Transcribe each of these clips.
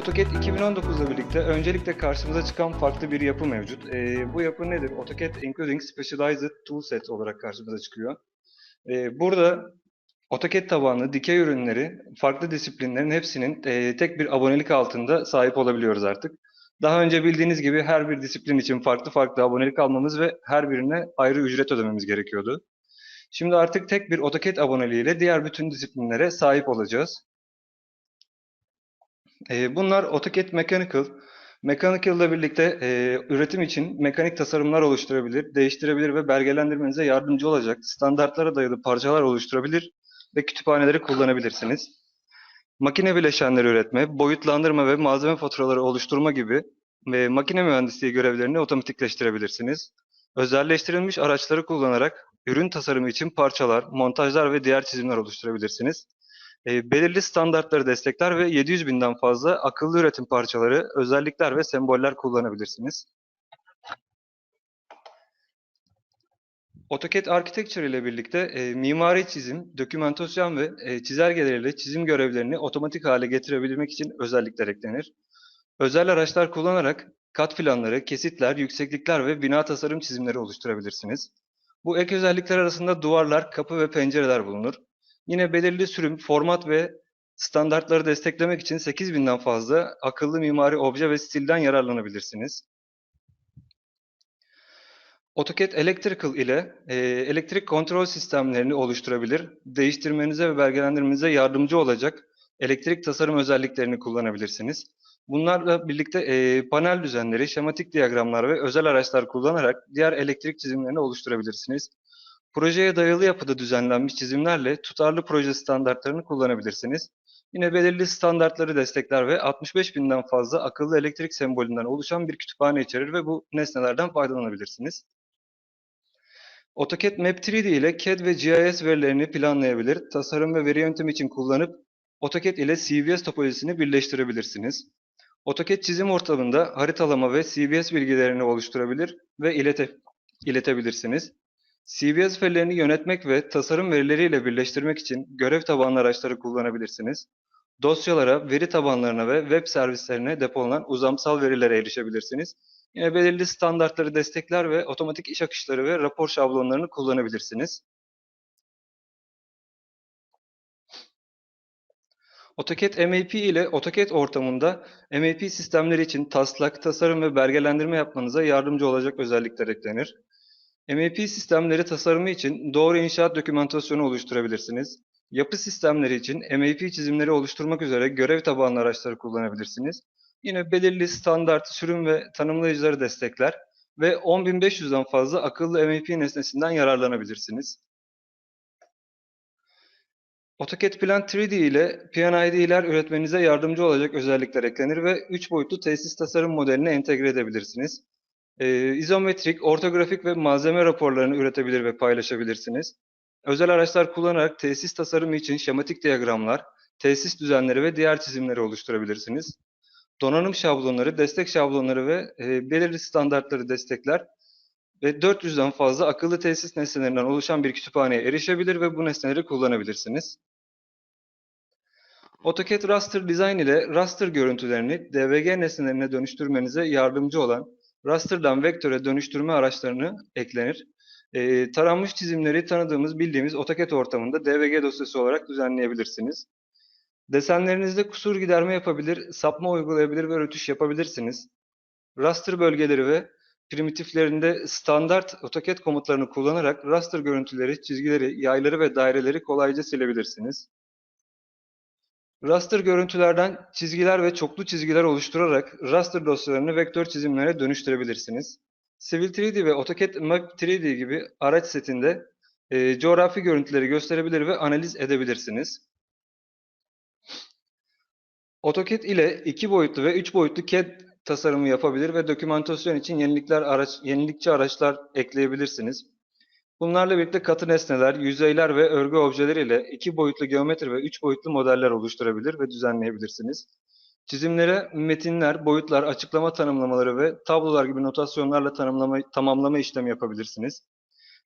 AutoCAD 2019 ile birlikte öncelikle karşımıza çıkan farklı bir yapı mevcut. Ee, bu yapı nedir? AutoCAD Including Specialized Toolset olarak karşımıza çıkıyor. Ee, burada AutoCAD tabanlı dikey ürünleri, farklı disiplinlerin hepsinin e, tek bir abonelik altında sahip olabiliyoruz artık. Daha önce bildiğiniz gibi her bir disiplin için farklı farklı abonelik almamız ve her birine ayrı ücret ödememiz gerekiyordu. Şimdi artık tek bir AutoCAD aboneliğiyle diğer bütün disiplinlere sahip olacağız. E, bunlar AutoCAD Mechanical. Mechanical ile birlikte e, üretim için mekanik tasarımlar oluşturabilir, değiştirebilir ve belgelendirmenize yardımcı olacak standartlara dayalı parçalar oluşturabilir ve kütüphaneleri kullanabilirsiniz. Makine bileşenleri üretme, boyutlandırma ve malzeme faturaları oluşturma gibi ve makine mühendisliği görevlerini otomatikleştirebilirsiniz. Özelleştirilmiş araçları kullanarak ürün tasarımı için parçalar, montajlar ve diğer çizimler oluşturabilirsiniz. E, belirli standartları destekler ve 700 binden fazla akıllı üretim parçaları, özellikler ve semboller kullanabilirsiniz. AutoCAD Architecture ile birlikte e, mimari çizim, dokümantasyon ve e, çizelgeleriyle çizim görevlerini otomatik hale getirebilmek için özellikler eklenir. Özel araçlar kullanarak kat planları, kesitler, yükseklikler ve bina tasarım çizimleri oluşturabilirsiniz. Bu ek özellikler arasında duvarlar, kapı ve pencereler bulunur. Yine belirli sürüm, format ve standartları desteklemek için 8000'den fazla akıllı mimari obje ve stilden yararlanabilirsiniz. AutoCAD Electrical ile e, elektrik kontrol sistemlerini oluşturabilir, değiştirmenize ve belgelendirmenize yardımcı olacak elektrik tasarım özelliklerini kullanabilirsiniz. Bunlarla birlikte e, panel düzenleri, şematik diyagramlar ve özel araçlar kullanarak diğer elektrik çizimlerini oluşturabilirsiniz. Projeye dayalı yapıda düzenlenmiş çizimlerle tutarlı proje standartlarını kullanabilirsiniz. Yine belirli standartları destekler ve 65 binden fazla akıllı elektrik sembolünden oluşan bir kütüphane içerir ve bu nesnelerden faydalanabilirsiniz. AutoCAD Map 3D ile CAD ve GIS verilerini planlayabilir, tasarım ve veri yöntemi için kullanıp AutoCAD ile CVS topolojisini birleştirebilirsiniz. AutoCAD çizim ortamında haritalama ve CVS bilgilerini oluşturabilir ve ilete, iletebilirsiniz. CVS verilerini yönetmek ve tasarım verileriyle birleştirmek için görev tabanlı araçları kullanabilirsiniz. Dosyalara, veri tabanlarına ve web servislerine depolanan uzamsal verilere erişebilirsiniz. Yine belirli standartları destekler ve otomatik iş akışları ve rapor şablonlarını kullanabilirsiniz. AutoCAD MAP ile AutoCAD ortamında MAP sistemleri için taslak, tasarım ve belgelendirme yapmanıza yardımcı olacak özellikler eklenir. MAP sistemleri tasarımı için doğru inşaat dokümantasyonu oluşturabilirsiniz. Yapı sistemleri için MAP çizimleri oluşturmak üzere görev tabanlı araçları kullanabilirsiniz. Yine belirli standart, sürüm ve tanımlayıcıları destekler ve 10.500'den fazla akıllı MAP nesnesinden yararlanabilirsiniz. AutoCAD Plan 3D ile PNID'ler üretmenize yardımcı olacak özellikler eklenir ve 3 boyutlu tesis tasarım modeline entegre edebilirsiniz. Ee, izometrik, ortografik ve malzeme raporlarını üretebilir ve paylaşabilirsiniz. Özel araçlar kullanarak tesis tasarımı için şematik diyagramlar, tesis düzenleri ve diğer çizimleri oluşturabilirsiniz. Donanım şablonları, destek şablonları ve e, belirli standartları destekler ve 400'den fazla akıllı tesis nesnelerinden oluşan bir kütüphaneye erişebilir ve bu nesneleri kullanabilirsiniz. AutoCAD Raster Design ile raster görüntülerini DVG nesnelerine dönüştürmenize yardımcı olan raster'dan vektöre dönüştürme araçlarını eklenir. E, taranmış çizimleri tanıdığımız, bildiğimiz AutoCAD ortamında DVG dosyası olarak düzenleyebilirsiniz. Desenlerinizde kusur giderme yapabilir, sapma uygulayabilir ve rötuş yapabilirsiniz. Raster bölgeleri ve primitiflerinde standart AutoCAD komutlarını kullanarak raster görüntüleri, çizgileri, yayları ve daireleri kolayca silebilirsiniz. Raster görüntülerden çizgiler ve çoklu çizgiler oluşturarak raster dosyalarını vektör çizimlere dönüştürebilirsiniz. Civil 3D ve AutoCAD Map 3D gibi araç setinde e, coğrafi görüntüleri gösterebilir ve analiz edebilirsiniz. AutoCAD ile iki boyutlu ve üç boyutlu CAD tasarımı yapabilir ve dokümantasyon için yenilikler araç, yenilikçi araçlar ekleyebilirsiniz. Bunlarla birlikte katı nesneler, yüzeyler ve örgü objeleriyle iki boyutlu geometri ve üç boyutlu modeller oluşturabilir ve düzenleyebilirsiniz. Çizimlere metinler, boyutlar, açıklama tanımlamaları ve tablolar gibi notasyonlarla tanımlama, tamamlama işlemi yapabilirsiniz.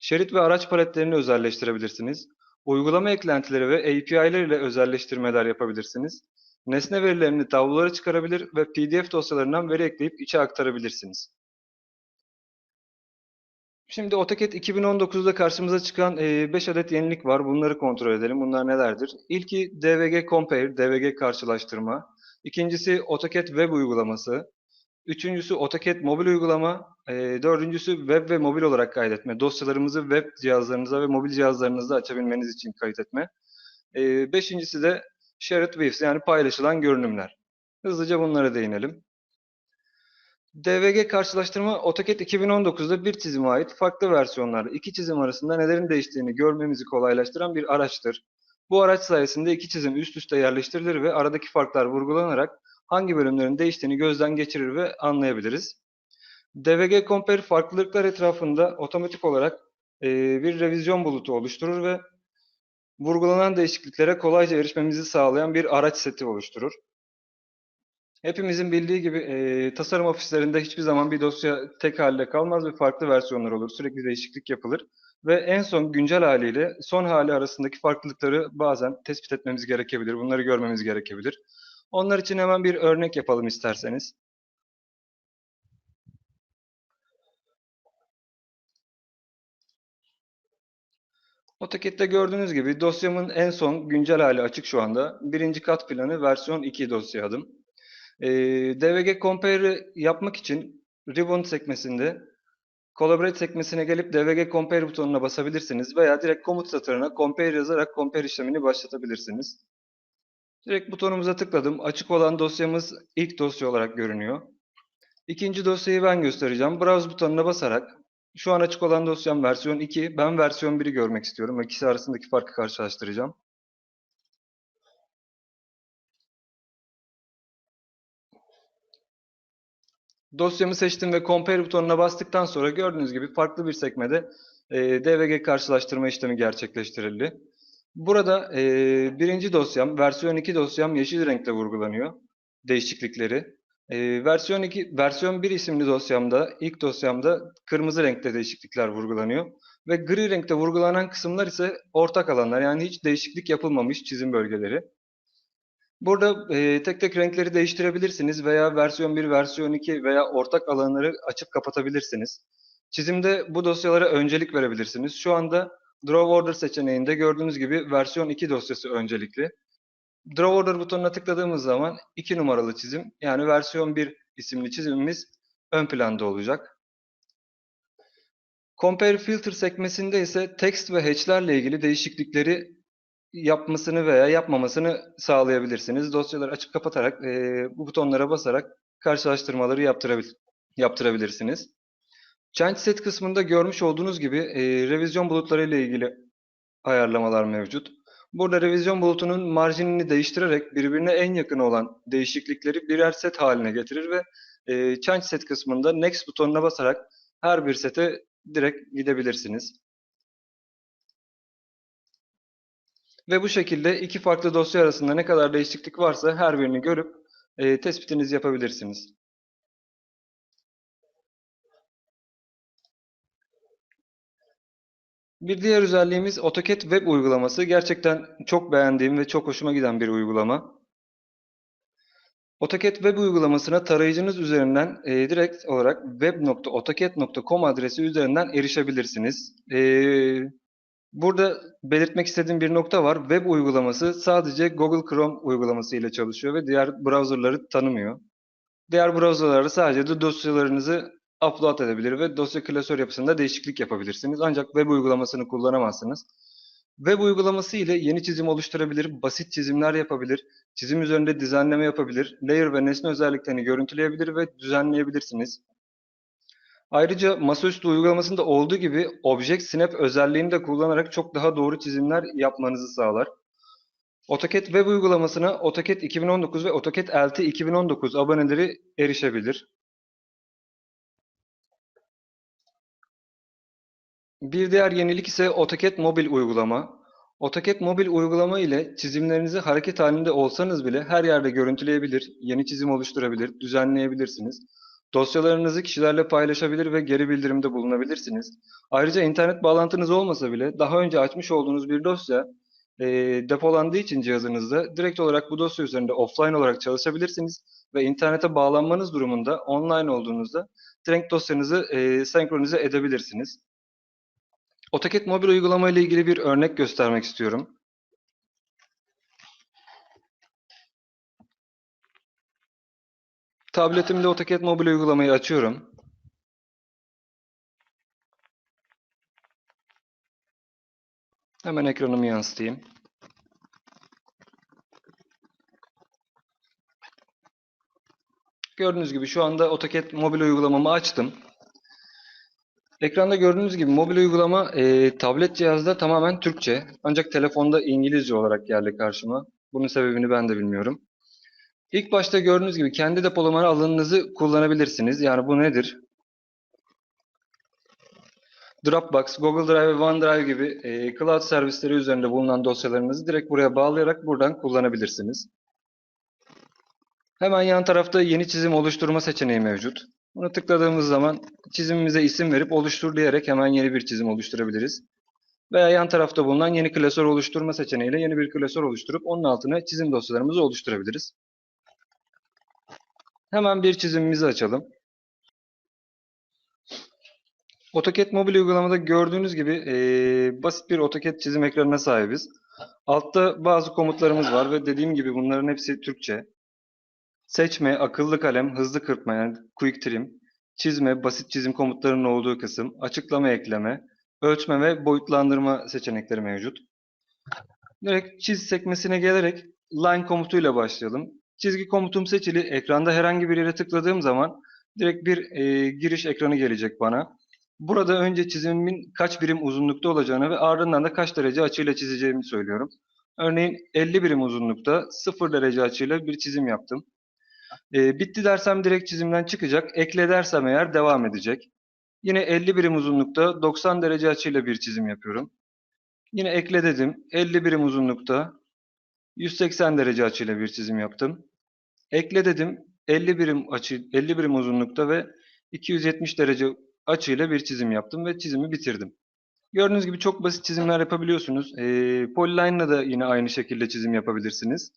Şerit ve araç paletlerini özelleştirebilirsiniz. Uygulama eklentileri ve API'ler ile özelleştirmeler yapabilirsiniz. Nesne verilerini tablolara çıkarabilir ve PDF dosyalarından veri ekleyip içe aktarabilirsiniz. Şimdi AutoCAD 2019'da karşımıza çıkan 5 adet yenilik var. Bunları kontrol edelim. Bunlar nelerdir? İlki DVG Compare, DVG karşılaştırma. İkincisi AutoCAD Web uygulaması. Üçüncüsü AutoCAD mobil uygulama. E, dördüncüsü web ve mobil olarak kaydetme. Dosyalarımızı web cihazlarınıza ve mobil cihazlarınızda açabilmeniz için kaydetme. E, beşincisi de Shared Views yani paylaşılan görünümler. Hızlıca bunlara değinelim. DVG karşılaştırma AutoCAD 2019'da bir çizime ait farklı versiyonlarda iki çizim arasında nelerin değiştiğini görmemizi kolaylaştıran bir araçtır. Bu araç sayesinde iki çizim üst üste yerleştirilir ve aradaki farklar vurgulanarak hangi bölümlerin değiştiğini gözden geçirir ve anlayabiliriz. DVG Compare farklılıklar etrafında otomatik olarak e, bir revizyon bulutu oluşturur ve vurgulanan değişikliklere kolayca erişmemizi sağlayan bir araç seti oluşturur. Hepimizin bildiği gibi e, tasarım ofislerinde hiçbir zaman bir dosya tek halde kalmaz ve farklı versiyonlar olur. Sürekli değişiklik yapılır. Ve en son güncel haliyle son hali arasındaki farklılıkları bazen tespit etmemiz gerekebilir. Bunları görmemiz gerekebilir. Onlar için hemen bir örnek yapalım isterseniz. AutoCAD'de gördüğünüz gibi dosyamın en son güncel hali açık şu anda. Birinci kat planı versiyon 2 dosya adım. E, DVG Compare'ı yapmak için Ribbon sekmesinde Collaborate sekmesine gelip DVG Compare butonuna basabilirsiniz veya direkt komut satırına Compare yazarak Compare işlemini başlatabilirsiniz. Direkt butonumuza tıkladım. Açık olan dosyamız ilk dosya olarak görünüyor. İkinci dosyayı ben göstereceğim. Browse butonuna basarak şu an açık olan dosyam versiyon 2. Ben versiyon 1'i görmek istiyorum. İkisi arasındaki farkı karşılaştıracağım. Dosyamı seçtim ve Compare butonuna bastıktan sonra gördüğünüz gibi farklı bir sekmede e, DVG karşılaştırma işlemi gerçekleştirildi. Burada e, birinci dosyam, versiyon 2 dosyam yeşil renkte vurgulanıyor. Değişiklikleri. E, versiyon 2, versiyon 1 isimli dosyamda, ilk dosyamda kırmızı renkte değişiklikler vurgulanıyor. Ve gri renkte vurgulanan kısımlar ise ortak alanlar. Yani hiç değişiklik yapılmamış çizim bölgeleri. Burada e, tek tek renkleri değiştirebilirsiniz veya versiyon 1, versiyon 2 veya ortak alanları açıp kapatabilirsiniz. Çizimde bu dosyalara öncelik verebilirsiniz. Şu anda Draw Order seçeneğinde gördüğünüz gibi versiyon 2 dosyası öncelikli. Draw Order butonuna tıkladığımız zaman 2 numaralı çizim yani versiyon 1 isimli çizimimiz ön planda olacak. Compare Filter sekmesinde ise text ve hatchlerle ilgili değişiklikleri yapmasını veya yapmamasını sağlayabilirsiniz. Dosyaları açıp kapatarak e, bu butonlara basarak karşılaştırmaları yaptırabil yaptırabilirsiniz. Change Set kısmında görmüş olduğunuz gibi e, revizyon bulutları ile ilgili ayarlamalar mevcut. Burada revizyon bulutunun marjinini değiştirerek birbirine en yakın olan değişiklikleri birer set haline getirir ve e, Change Set kısmında Next butonuna basarak her bir sete direkt gidebilirsiniz. Ve bu şekilde iki farklı dosya arasında ne kadar değişiklik varsa her birini görüp e, tespitinizi yapabilirsiniz. Bir diğer özelliğimiz AutoCAD Web uygulaması. Gerçekten çok beğendiğim ve çok hoşuma giden bir uygulama. AutoCAD Web uygulamasına tarayıcınız üzerinden e, direkt olarak web.autocad.com adresi üzerinden erişebilirsiniz. E, burada belirtmek istediğim bir nokta var. Web uygulaması sadece Google Chrome uygulaması ile çalışıyor ve diğer browserları tanımıyor. Diğer browserlarda sadece de dosyalarınızı upload edebilir ve dosya klasör yapısında değişiklik yapabilirsiniz. Ancak web uygulamasını kullanamazsınız. Web uygulaması ile yeni çizim oluşturabilir, basit çizimler yapabilir, çizim üzerinde dizaynlama yapabilir, layer ve nesne özelliklerini görüntüleyebilir ve düzenleyebilirsiniz. Ayrıca masaüstü uygulamasında olduğu gibi Object Snap özelliğini de kullanarak çok daha doğru çizimler yapmanızı sağlar. AutoCAD web uygulamasına AutoCAD 2019 ve AutoCAD LT 2019 aboneleri erişebilir. Bir diğer yenilik ise AutoCAD mobil uygulama. AutoCAD mobil uygulama ile çizimlerinizi hareket halinde olsanız bile her yerde görüntüleyebilir, yeni çizim oluşturabilir, düzenleyebilirsiniz. Dosyalarınızı kişilerle paylaşabilir ve geri bildirimde bulunabilirsiniz. Ayrıca internet bağlantınız olmasa bile daha önce açmış olduğunuz bir dosya e, depolandığı için cihazınızda direkt olarak bu dosya üzerinde offline olarak çalışabilirsiniz ve internete bağlanmanız durumunda online olduğunuzda direkt dosyanızı e, senkronize edebilirsiniz. AutoCAD mobil uygulama ile ilgili bir örnek göstermek istiyorum. Tabletimde AutoCAD mobil uygulamayı açıyorum. Hemen ekranımı yansıtayım. Gördüğünüz gibi şu anda AutoCAD mobil uygulamamı açtım. Ekranda gördüğünüz gibi mobil uygulama e, tablet cihazda tamamen Türkçe. Ancak telefonda İngilizce olarak geldi karşıma. Bunun sebebini ben de bilmiyorum. İlk başta gördüğünüz gibi kendi depolama alanınızı kullanabilirsiniz. Yani bu nedir? Dropbox, Google Drive ve OneDrive gibi e, cloud servisleri üzerinde bulunan dosyalarınızı direkt buraya bağlayarak buradan kullanabilirsiniz. Hemen yan tarafta yeni çizim oluşturma seçeneği mevcut. Buna tıkladığımız zaman çizimimize isim verip oluştur diyerek hemen yeni bir çizim oluşturabiliriz. Veya yan tarafta bulunan yeni klasör oluşturma seçeneğiyle yeni bir klasör oluşturup onun altına çizim dosyalarımızı oluşturabiliriz. Hemen bir çizimimizi açalım. AutoCAD mobil uygulamada gördüğünüz gibi e, basit bir AutoCAD çizim ekranına sahibiz. Altta bazı komutlarımız var ve dediğim gibi bunların hepsi Türkçe. Seçme, akıllı kalem, hızlı kırpma yani quick trim, çizme, basit çizim komutlarının olduğu kısım, açıklama ekleme, ölçme ve boyutlandırma seçenekleri mevcut. Direkt çiz sekmesine gelerek line komutuyla başlayalım. Çizgi komutum seçili. Ekranda herhangi bir yere tıkladığım zaman direkt bir e, giriş ekranı gelecek bana. Burada önce çizimimin kaç birim uzunlukta olacağını ve ardından da kaç derece açıyla çizeceğimi söylüyorum. Örneğin 50 birim uzunlukta 0 derece açıyla bir çizim yaptım. E, bitti dersem direkt çizimden çıkacak. Ekle dersem eğer devam edecek. Yine 50 birim uzunlukta 90 derece açıyla bir çizim yapıyorum. Yine ekle dedim. 50 birim uzunlukta 180 derece açıyla bir çizim yaptım. Ekle dedim. 50 birim açı 50 birim uzunlukta ve 270 derece açıyla bir çizim yaptım ve çizimi bitirdim. Gördüğünüz gibi çok basit çizimler yapabiliyorsunuz. E, Polyline'la da yine aynı şekilde çizim yapabilirsiniz.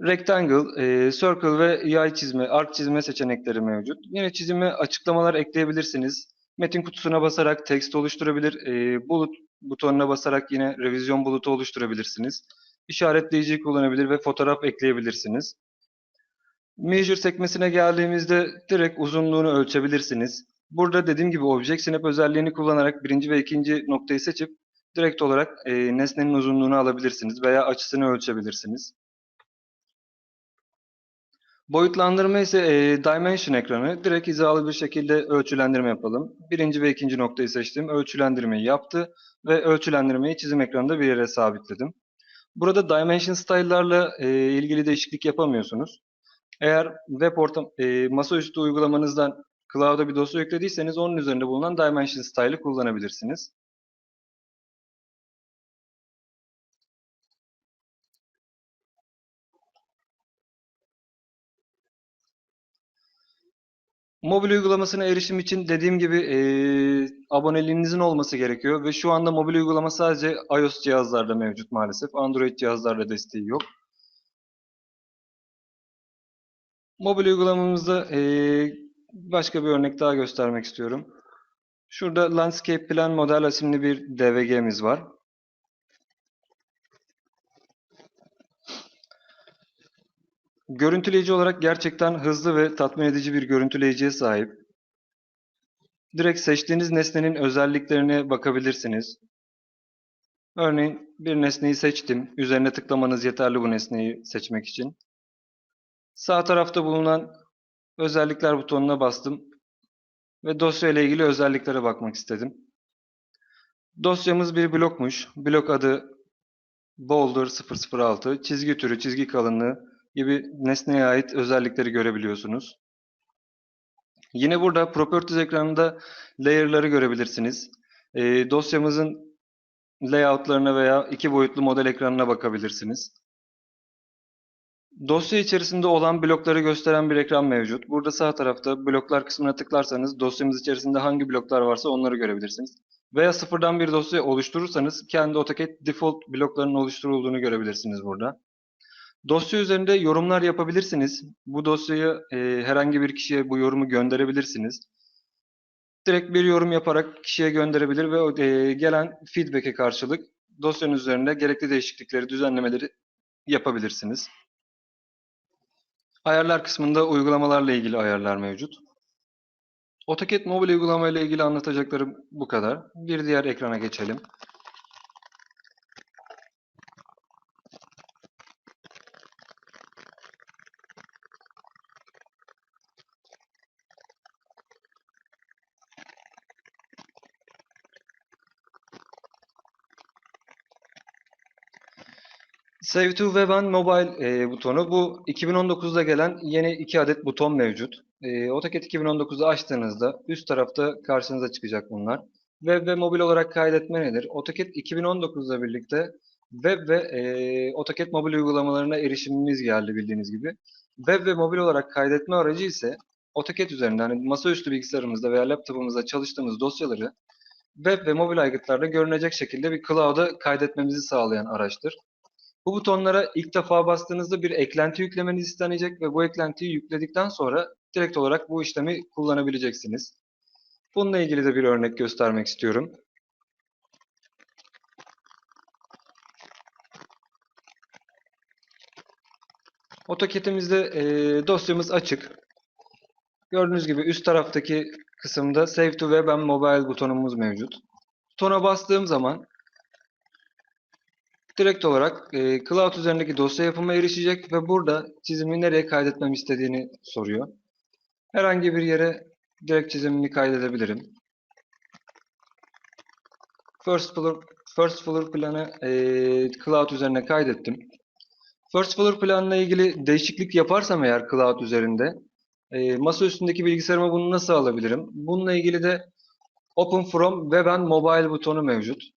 Rectangle, e, Circle ve yay çizme, arc çizme seçenekleri mevcut. Yine çizime açıklamalar ekleyebilirsiniz. Metin kutusuna basarak text oluşturabilir. E, bulut butonuna basarak yine revizyon bulutu oluşturabilirsiniz. İşaretleyici kullanabilir ve fotoğraf ekleyebilirsiniz. Measure sekmesine geldiğimizde direkt uzunluğunu ölçebilirsiniz. Burada dediğim gibi Object Snap özelliğini kullanarak birinci ve ikinci noktayı seçip direkt olarak e, nesnenin uzunluğunu alabilirsiniz veya açısını ölçebilirsiniz. Boyutlandırma ise e, Dimension ekranı. Direkt hizalı bir şekilde ölçülendirme yapalım. Birinci ve ikinci noktayı seçtim. Ölçülendirmeyi yaptı ve ölçülendirmeyi çizim ekranında bir yere sabitledim. Burada Dimension Style'larla e, ilgili değişiklik yapamıyorsunuz. Eğer web ortam, e, masaüstü uygulamanızdan cloud'a bir dosya yüklediyseniz onun üzerinde bulunan Dimension Style'ı kullanabilirsiniz. Mobil uygulamasına erişim için dediğim gibi e, aboneliğinizin olması gerekiyor ve şu anda mobil uygulama sadece iOS cihazlarda mevcut maalesef. Android cihazlarda desteği yok. Mobil uygulamamızda e, başka bir örnek daha göstermek istiyorum. Şurada Landscape Plan Model isimli bir DVG'miz var. Görüntüleyici olarak gerçekten hızlı ve tatmin edici bir görüntüleyiciye sahip. Direkt seçtiğiniz nesnenin özelliklerine bakabilirsiniz. Örneğin bir nesneyi seçtim. Üzerine tıklamanız yeterli bu nesneyi seçmek için. Sağ tarafta bulunan özellikler butonuna bastım ve dosya ile ilgili özelliklere bakmak istedim. Dosyamız bir blokmuş. Blok adı Boulder 006, çizgi türü, çizgi kalınlığı, gibi nesneye ait özellikleri görebiliyorsunuz. Yine burada Properties ekranında layer'ları görebilirsiniz. E, dosyamızın layoutlarına veya iki boyutlu model ekranına bakabilirsiniz. Dosya içerisinde olan blokları gösteren bir ekran mevcut. Burada sağ tarafta bloklar kısmına tıklarsanız dosyamız içerisinde hangi bloklar varsa onları görebilirsiniz. Veya sıfırdan bir dosya oluşturursanız kendi AutoCAD default bloklarının oluşturulduğunu görebilirsiniz burada. Dosya üzerinde yorumlar yapabilirsiniz. Bu dosyayı e, herhangi bir kişiye bu yorumu gönderebilirsiniz. Direkt bir yorum yaparak kişiye gönderebilir ve e, gelen feedback'e karşılık dosyanın üzerinde gerekli değişiklikleri, düzenlemeleri yapabilirsiniz. Ayarlar kısmında uygulamalarla ilgili ayarlar mevcut. AutoCAD mobil uygulama ile ilgili anlatacaklarım bu kadar. Bir diğer ekrana geçelim. Save to Web and Mobile e, butonu. Bu 2019'da gelen yeni iki adet buton mevcut. E, AutoCAD 2019'u açtığınızda üst tarafta karşınıza çıkacak bunlar. Web ve mobil olarak kaydetme nedir? AutoCAD 2019'la birlikte web ve e, AutoCAD mobil uygulamalarına erişimimiz geldi bildiğiniz gibi. Web ve mobil olarak kaydetme aracı ise AutoCAD üzerinden hani masaüstü bilgisayarımızda veya laptopumuzda çalıştığımız dosyaları web ve mobil aygıtlarda görünecek şekilde bir cloud'a kaydetmemizi sağlayan araçtır. Bu butonlara ilk defa bastığınızda bir eklenti yüklemeniz istenecek ve bu eklentiyi yükledikten sonra direkt olarak bu işlemi kullanabileceksiniz. Bununla ilgili de bir örnek göstermek istiyorum. AutoCAD'imizde e, dosyamız açık. Gördüğünüz gibi üst taraftaki kısımda Save to Web and Mobile butonumuz mevcut. Butona bastığım zaman direkt olarak e, Cloud üzerindeki dosya yapıma erişecek ve burada çizimi nereye kaydetmem istediğini soruyor. Herhangi bir yere direkt çizimimi kaydedebilirim. First floor, first floor planı e, Cloud üzerine kaydettim. First floor planla ilgili değişiklik yaparsam eğer Cloud üzerinde e, masa üstündeki bilgisayarıma bunu nasıl alabilirim? Bununla ilgili de Open from Web and Mobile butonu mevcut.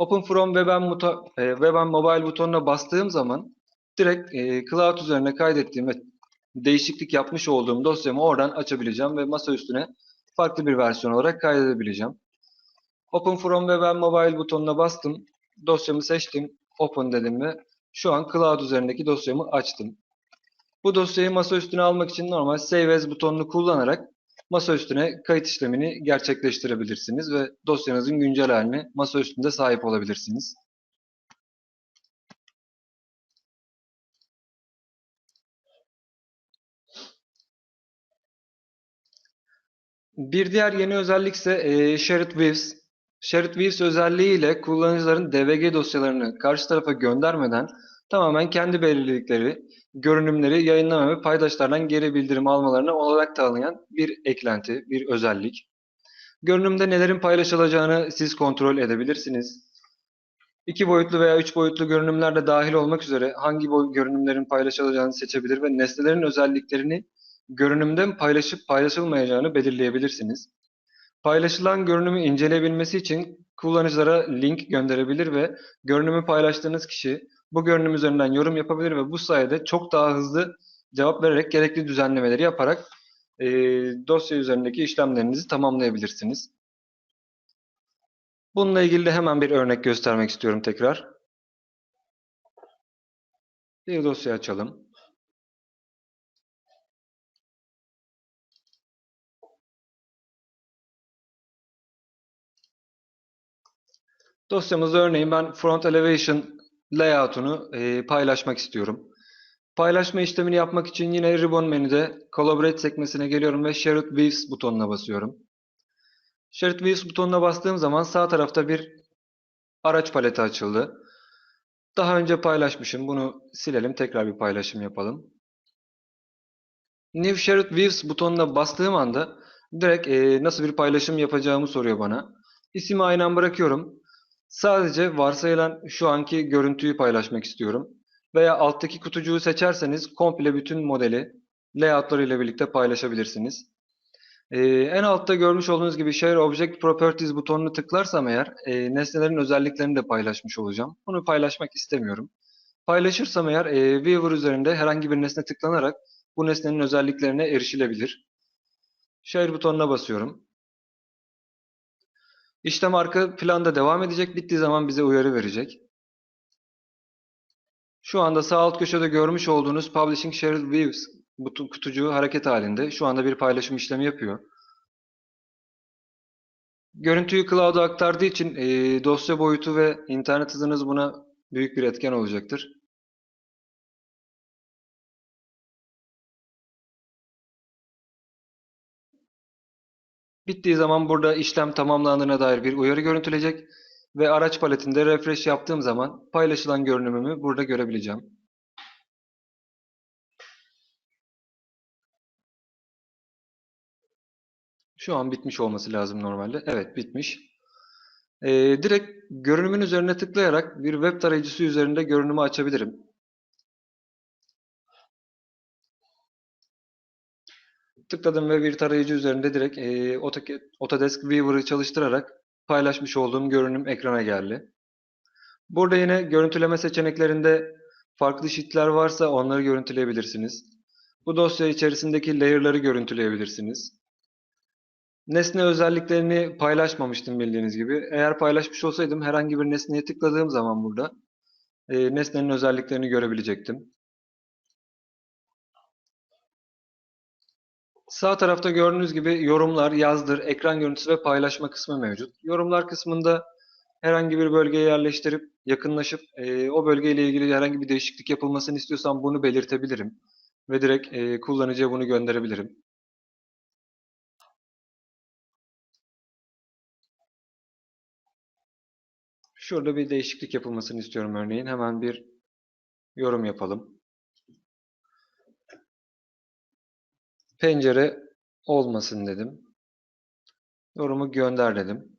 Open from Web and, Muta- e, Web and Mobile butonuna bastığım zaman direkt e, Cloud üzerine kaydettiğim ve değişiklik yapmış olduğum dosyamı oradan açabileceğim ve masa üstüne farklı bir versiyon olarak kaydedebileceğim. Open from Web and Mobile butonuna bastım. Dosyamı seçtim. Open dedim ve şu an Cloud üzerindeki dosyamı açtım. Bu dosyayı masa üstüne almak için normal Save As butonunu kullanarak masa üstüne kayıt işlemini gerçekleştirebilirsiniz ve dosyanızın güncel haline masa üstünde sahip olabilirsiniz. Bir diğer yeni özellik ise e, Shared Views. Shared Views özelliği ile kullanıcıların DVG dosyalarını karşı tarafa göndermeden tamamen kendi belirledikleri görünümleri yayınlama ve paydaşlardan geri bildirim almalarına olanak tanıyan bir eklenti, bir özellik. Görünümde nelerin paylaşılacağını siz kontrol edebilirsiniz. İki boyutlu veya üç boyutlu görünümler de dahil olmak üzere hangi boy görünümlerin paylaşılacağını seçebilir ve nesnelerin özelliklerini görünümden paylaşıp paylaşılmayacağını belirleyebilirsiniz. Paylaşılan görünümü inceleyebilmesi için kullanıcılara link gönderebilir ve görünümü paylaştığınız kişi bu görünüm üzerinden yorum yapabilir ve bu sayede çok daha hızlı cevap vererek gerekli düzenlemeleri yaparak e, dosya üzerindeki işlemlerinizi tamamlayabilirsiniz. Bununla ilgili de hemen bir örnek göstermek istiyorum tekrar. Bir dosya açalım. Dosyamızda örneğin ben front elevation layout'unu e, paylaşmak istiyorum. Paylaşma işlemini yapmak için yine ribbon menüde collaborate sekmesine geliyorum ve shared views butonuna basıyorum. Shared views butonuna bastığım zaman sağ tarafta bir araç paleti açıldı. Daha önce paylaşmışım. Bunu silelim. Tekrar bir paylaşım yapalım. New Shared Views butonuna bastığım anda direkt e, nasıl bir paylaşım yapacağımı soruyor bana. İsmi aynen bırakıyorum. Sadece varsayılan şu anki görüntüyü paylaşmak istiyorum. Veya alttaki kutucuğu seçerseniz komple bütün modeli layoutları ile birlikte paylaşabilirsiniz. Ee, en altta görmüş olduğunuz gibi Share Object Properties butonunu tıklarsam eğer e, nesnelerin özelliklerini de paylaşmış olacağım. Bunu paylaşmak istemiyorum. Paylaşırsam eğer e, Viewer üzerinde herhangi bir nesne tıklanarak bu nesnenin özelliklerine erişilebilir. Share butonuna basıyorum. İşlem arka planda devam edecek. Bittiği zaman bize uyarı verecek. Şu anda sağ alt köşede görmüş olduğunuz Publishing Shared Views kutucuğu hareket halinde. Şu anda bir paylaşım işlemi yapıyor. Görüntüyü cloud'a aktardığı için e, dosya boyutu ve internet hızınız buna büyük bir etken olacaktır. Bittiği zaman burada işlem tamamlandığına dair bir uyarı görüntülecek ve araç paletinde refresh yaptığım zaman paylaşılan görünümümü burada görebileceğim. Şu an bitmiş olması lazım normalde. Evet bitmiş. Ee, direkt görünümün üzerine tıklayarak bir web tarayıcısı üzerinde görünümü açabilirim. Tıkladım ve bir tarayıcı üzerinde direkt e, Autodesk Viewer'ı çalıştırarak paylaşmış olduğum görünüm ekrana geldi. Burada yine görüntüleme seçeneklerinde farklı sheetler varsa onları görüntüleyebilirsiniz. Bu dosya içerisindeki layer'ları görüntüleyebilirsiniz. Nesne özelliklerini paylaşmamıştım bildiğiniz gibi. Eğer paylaşmış olsaydım herhangi bir nesneye tıkladığım zaman burada e, nesnenin özelliklerini görebilecektim. Sağ tarafta gördüğünüz gibi yorumlar, yazdır, ekran görüntüsü ve paylaşma kısmı mevcut. Yorumlar kısmında herhangi bir bölgeye yerleştirip yakınlaşıp e, o bölgeyle ilgili herhangi bir değişiklik yapılmasını istiyorsam bunu belirtebilirim. Ve direkt e, kullanıcıya bunu gönderebilirim. Şurada bir değişiklik yapılmasını istiyorum örneğin. Hemen bir yorum yapalım. Pencere olmasın dedim. Yorumu gönder dedim.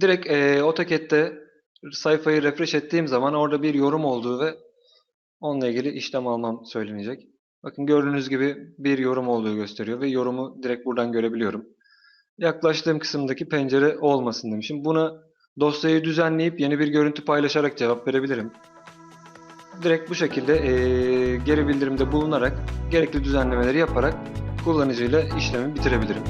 Direkt e, AutoCAD'de sayfayı refresh ettiğim zaman orada bir yorum olduğu ve onunla ilgili işlem almam söylenecek. Bakın gördüğünüz gibi bir yorum olduğu gösteriyor ve yorumu direkt buradan görebiliyorum. Yaklaştığım kısımdaki pencere olmasın demişim. Buna dosyayı düzenleyip yeni bir görüntü paylaşarak cevap verebilirim. Direkt bu şekilde e, geri bildirimde bulunarak gerekli düzenlemeleri yaparak kullanıcıyla işlemi bitirebilirim.